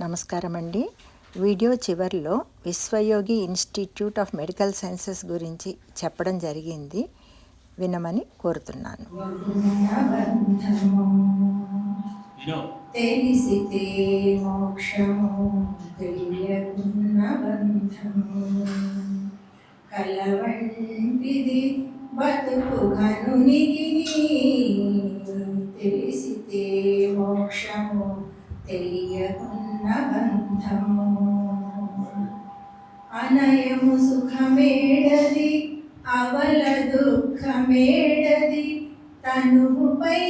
నమస్కారం అండి వీడియో చివరిలో Vishwayogi institute of medical sciences గురించి చెప్పడం జరిగింది. వినమని కోరుతున్నాను. తెలిసితే మోక్షము తెలియకున్న బంధము కలవంటిది బతుకు ఘనునికి తెలిసితే మోక్షము తెలియకున్న బంధము అనయము సుఖమేడది అవల దుఃఖమేడది. తనుపై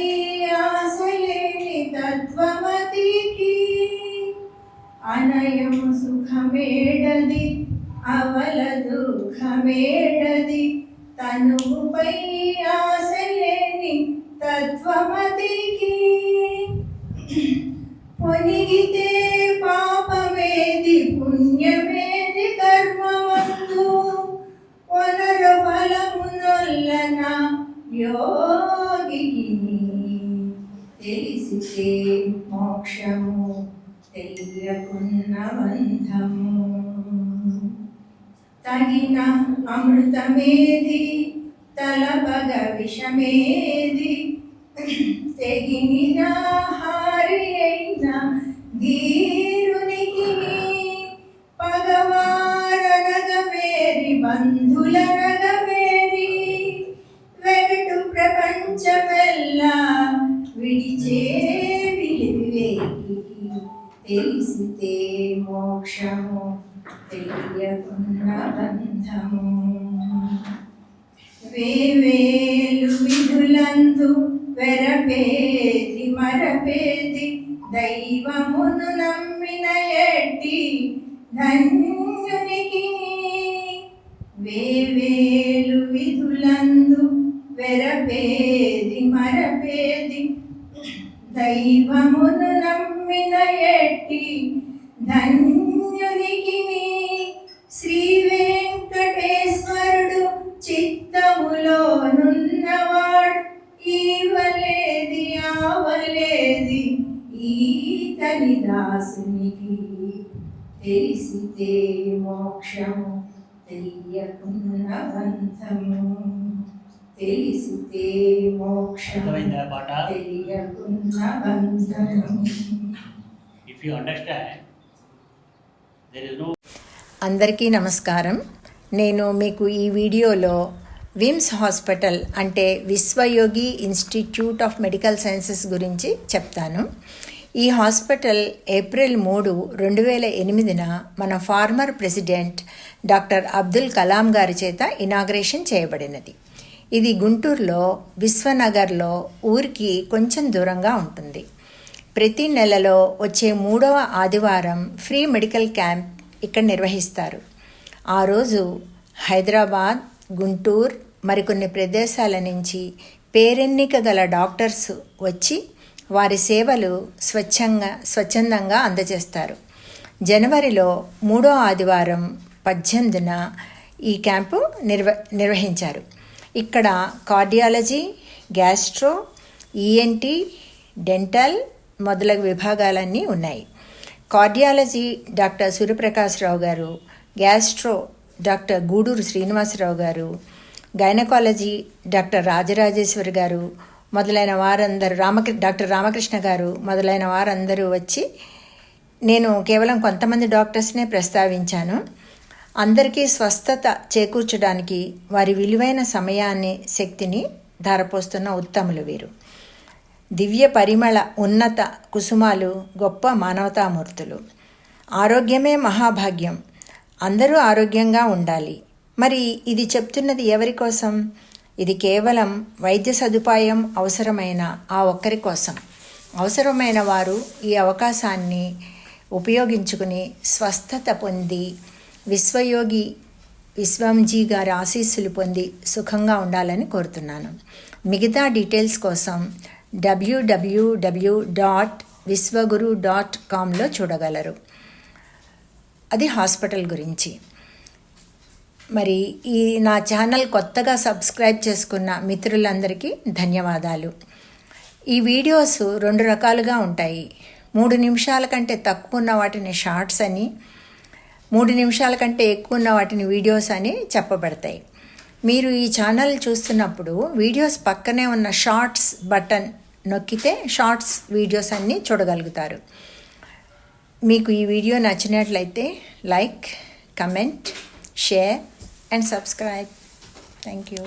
ఆశలేని తత్వమతికి అనయము సుఖమేడది అవల దుఃఖమేడది. తనుపై ఆ తెలిసితే మోక్షము తెలియకున్న బంధము తగిన అమృతమేది తలపగ విషమేది తెగిన హారి అయిన గీ తెలిసితే మోక్షము తెలియకున్న బంధము వేవేలు విధులందు వెరపేది మరపేది దైవమును నమ్మిన ఎట్టి ధన్యునికి వేవేలు విధులందు వెరపేది మరపేది దైవమును నమ్మి ఎట్టి ధన్యునికి శ్రీ వెంకటేశ్వరుడు చిత్తములో నున్నవాడు ఈవలేది ఆవలేది ఈతని దాసునికి తెలిసితే మోక్షము తెలియకున్న బంధము తెలిసితే మోక్షము అర్థమైందా పాట? తెలియకున్న బంధము if you understand there is no అందరికీ నమస్కారం. నేను మీకు ఈ వీడియోలో విమ్స్ హాస్పిటల్ అంటే Vishwayogi institute of medical sciences గురించి చెప్తాను. ఈ హాస్పిటల్ ఏప్రిల్ మూడు రెండు వేల ఎనిమిదిన మన former president doctor Abdul Kalam గారి చేత ఇనాగ్రేషన్ చేయబడినది. ఇది గుంటూరులో విశ్వనగర్లో ఊరికి కొంచెం దూరంగా ఉంటుంది. ప్రతి నెలలో వచ్చే మూడవ ఆదివారం ఫ్రీ మెడికల్ క్యాంప్ ఇక్కడ నిర్వహిస్తారు. ఆ రోజు హైదరాబాద్ గుంటూరు మరికొన్ని ప్రదేశాల నుంచి పేరెన్నిక గల డాక్టర్స్ వచ్చి వారి సేవలు స్వచ్ఛంగా స్వచ్ఛందంగా అందజేస్తారు. జనవరిలో మూడో ఆదివారం పద్దెనిమిదిన ఈ క్యాంపు నిర్వ నిర్వహించారు. ఇక్కడ కార్డియాలజీ గ్యాస్ట్రో ఈఎన్టీ డెంటల్ మొదలగు విభాగాలన్నీ ఉన్నాయి. కార్డియాలజీ డాక్టర్ సూర్యప్రకాశ్రావు గారు గ్యాస్ట్రో డాక్టర్ గూడూరు శ్రీనివాసరావు గారు గైనకాలజీ డాక్టర్ రాజరాజేశ్వరి గారు మొదలైన వారందరూ రామకృ డాక్టర్ రామకృష్ణ గారు మొదలైన వారందరూ వచ్చి నేను కేవలం కొంతమంది డాక్టర్స్నే ప్రస్తావించాను. అందరికీ స్వస్థత చేకూర్చడానికి వారి విలువైన సమయాన్ని శక్తిని ధారపోస్తున్న ఉత్తములు వీరు. దివ్య పరిమళ ఉన్నత కుసుమాలు గొప్ప మానవతామూర్తులు. ఆరోగ్యమే మహాభాగ్యం. అందరూ ఆరోగ్యంగా ఉండాలి. మరి ఇది చెప్తున్నది ఎవరి కోసం? ఇది కేవలం వైద్య సదుపాయం అవసరమైన ఆ ఒక్కరి కోసం. అవసరమైన వారు ఈ అవకాశాన్ని ఉపయోగించుకుని స్వస్థత పొంది విశ్వయోగి విశ్వంజీ గారి ఆశీస్సులు పొంది సుఖంగా ఉండాలని కోరుతున్నాను. మిగతా డీటెయిల్స్ కోసం డబ్ల్యూడబ్ల్యూడబ్ల్యూ డాట్ విశ్వగురు డాట్ కామ్లో చూడగలరు. అది హాస్పిటల్ గురించి. మరి ఈ నా ఛానల్ కొత్తగా సబ్స్క్రైబ్ చేసుకున్న మిత్రులందరికీ ధన్యవాదాలు. ఈ వీడియోస్ రెండు రకాలుగా ఉంటాయి. మూడు నిమిషాల కంటే తక్కువ ఉన్న వాటిని షార్ట్స్ అని మూడు నిమిషాల కంటే ఎక్కువ ఉన్న వాటిని వీడియోస్ అని చెప్పబడతాయి. మీరు ఈ ఛానల్ చూస్తున్నప్పుడు వీడియోస్ పక్కనే ఉన్న షార్ట్స్ బటన్ నొక్కితే షార్ట్స్ వీడియోస్ అన్నీ చూడగలుగుతారు. మీకు ఈ వీడియో నచ్చినట్లయితే like comment share and subscribe. Thank you.